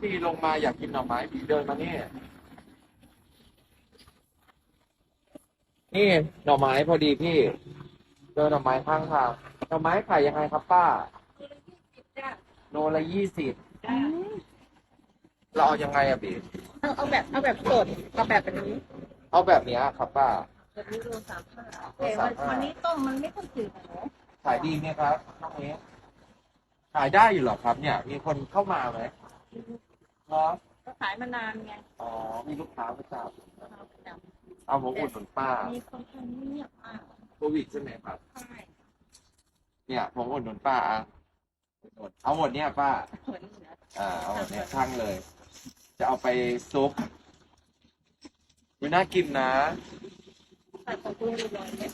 ซีลงมาอยากกินหน่อไม้ผีเดินมานี่นี่หน่อไม้พอดีพี่เจอหน่อไม้ข้างทางหน่อไม้ขายยังไงครับป้าโลละยี่สิบเราเอายังไงอะพี่เอาเอาแบบเอาแบบสดเอาแบบแบบนี้ เอาแบบเนี้ยครับป้าแบบนี้โลสามห้าแต่วันวันนี้ต้มมันไม่ค่อยจืดอะเนาะขายดีไหมครับน้องเนี้ขายได้อยู่เหรอครับ เนี่ย มีคนเข้ามาไหม เนาะก็ขายมานานไงอ๋อมีลูกค้าประจเอาประจำเอาผมอุดหนุนป้าำมีคนทำเงียบมากโควิดใช่ไหมครับ ใช่เนี่ยผมอุดหนุนป้าอะเอาหมดเนี่ยป้าเหมือนเหนืออ่าเอาหมดเนี่ยช่างเลย จะเอาไปซุปวิน่ากินนะใส่ของคุณร้อยเม็ด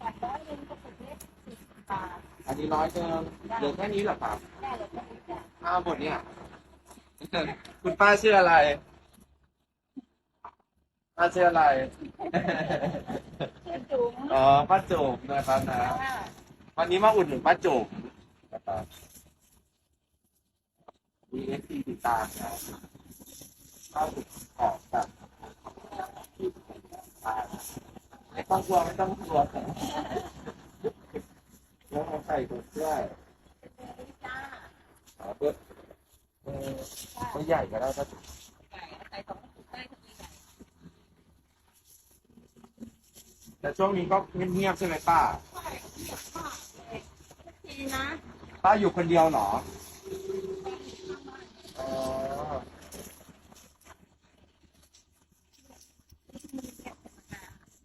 ปัดร้อยหนึงก็เป็นเล็กสิบบา ทอันนี้ร้อยเดิมเหลือแค่นี้เหรอครับได้เลยก็ไม่ได้อ้าวหมดเนี่ย คุณป้าชื่ออะไร ป้าชื่ออะไร ชื่อจุ๋มอ๋อ ป้าจุ๋มนะครับนะอ่าวันนี้มาอุดหนุนป้าจุ๋มนะครับมีเอฟซีติดตามนะป้าจุ๋มของแบบไม่ต้องกลัวไม่ต้องกลัว แล้วมาใส่ถุงด้วยจ้าอ๋อเพื่อเออไม่ใหญ่ก็ได้ป้าจุ๋มไก่ใส่สองถุงได้ก็มีไก่แต่ช่วงนี้ก็เงียบๆใช่ไหมป้าทีนะป้าอยู่คนเดียวเหรออ๋อ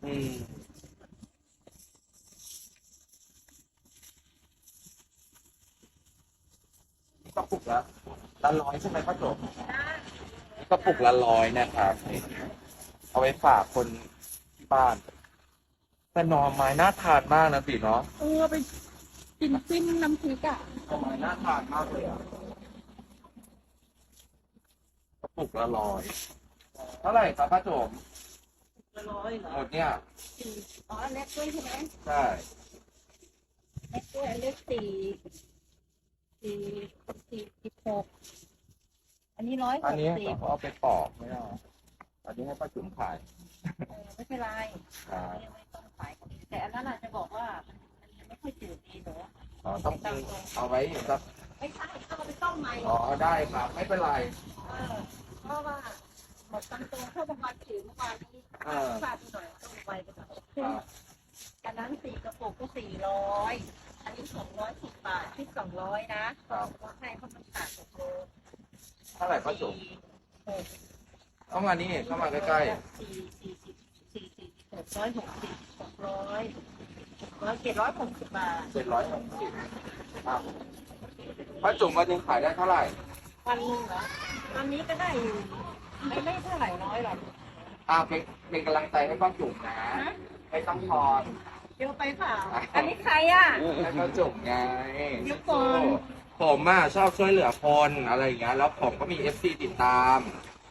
อืม กระปุกละละร้อยใช่ไหมป้าจบกระปุกละร้อยนะครับนี่เอาไว้ฝากคนที่บ้านแต่หน่อไม้น่าทานมากนะสิเนาะเออไปกินจิ้มน้ำพริกอะหน่อไม้น่าทานมากเลยอะกระปุกละร้อยเท่าไหร่ครับป้าจมร้อยเหรอหมดเนี่ยสี่อ๋ออันเล็กด้วยใช่ไหมใช่เล็กด้วยอันเล็กสี่ สี่สี่สิบหกอันนี้ร้อยหอันกนี้สิบเขาเอาไปปอกไม่เอาอันนี้ให้ป้าจุ๋มขายเออไม่เป็นไรครับอันนี้ไม่ต้องขายแต่อันนั้นอาจจะบอกว่ามันไม่ค่อยจืดดีหนูอ๋อต้องเอาไว้อยู่สักไม่ใช่ต้องเอาไปต้มใหม่อ๋อได้ครับไม่เป็นไรเออเพราะว่าหมดตำตัวเพื่อประมาณจืดเมื่อวานนี้เออพลาดไปหน่อยต้องไวไปหน่อย ครับ อันนั้นสี่กระปุกก็สี่ร้อยอันนี้สองร้อยสิบบาทที่สองร้อยนะครับเราให้เพราะมันขาดหกโลเท่าไหร่ป้าจุ๋มหกเข้ามานี่เข้ามาใกล้สี่สี่สิบสี่สี่หกร้อยหกสิบหกร้อยหกร้อยเจ็ดร้อยหกสิบบาทๆเจ็ดร้อยหกสิบครับป้าจุ๋มวันหนึงขายได้เท่าไหร่วันหนึงเหรอวันนี้ก็ได้อยู่ไม่ไม่เท่าไหร่น้อยหรอก อ่าเป็นเป็นกำลังใจให้ป้าจุ๋มนะนะ ไม่ต้องพรเยอะไปเปล่าอันนี้ใครอะให้ป้าจุ๋มไงเดี๋ยวก่อน ผมอะชอบช่วยเหลือคนอะไรอย่างเงี้ย แล้วผมก็มีเอฟซีติดตาม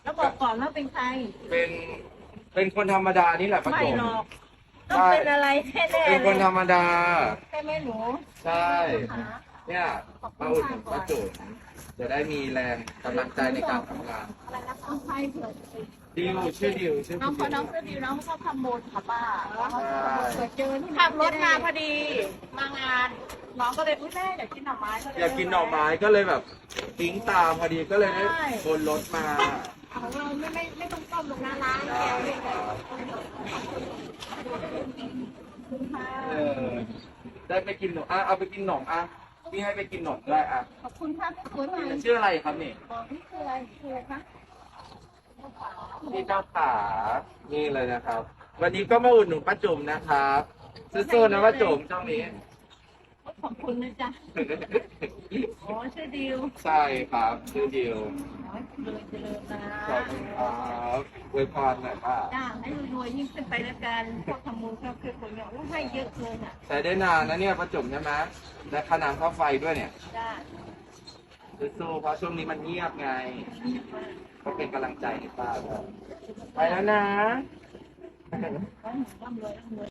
แล้วบอกก่อนว่าเป็นใคร เป็นเป็นคนธรรมดานี่แหละป้าไม่จุ๋มหรอกต้องเป็นอะไรแน่ๆเป็นคนธรรมดา ใช่ไหมหนูใช่เนี่ยมาอุดหนุนป้าจุ๋มจะได้มีแรงกำลังใจในการทำงาน อะไรนะน้องไฟ เผื่อดิวชื่อดิวชื่อน้องคุณเขาน้องดิวเสื้อดิวน้องเขาทำบุญค่ะป้าใช่เผื่อเจอที่ขับรถมาพอดีมางาน น้องก็เลยอุ้ยแม่อยากกินหน่อไม้ก็เลยอยากกินหน่อไม้ก็เลยแบบทิ้งตามพอดีก็เลยได้บนรถมาของเราไม่ไม่ไม่ต้องต้มลงน้ำล้างแกงเลยค่ะเออได้ไปกินหนมอะเอาไปกินหนมอะนี่ให้ไปกินหนมด้วยอะขอบคุณค่ะสวยใหม่ชื่ออะไรครับนี่บอกนี่คืออะไรคืออะไรคะ พี่เจ้าขานี่เลยนะครับ วันนี้ก็มาอุดหนุนป้าจุ๋มนะครับสู้ๆนะป้าจุ๋มช่วงนี้ ขอบคุณนะจ๊ะอ๋อชื่อดิวใช่ครับชื่อดิวน้อยเลยเจริญนะขอบคุณครับอวยพรหน่อยค่ะจ้าให้รวยๆยิ่งขึ้นไปแล้วกันพวกทำมูลก็คือคนเนี่ยว่าให้เยอะเลยน่ะใช้ได้นานนะเนี่ยป้าจุ๋มใช่ไหมและค่าน้ำค่าไฟด้วยเนี่ย จ้า สู้ๆเพราะช่วงนี้มันเงียบไง ก็เป็นกำลังใจให้ป้าครับไปแล้วนะ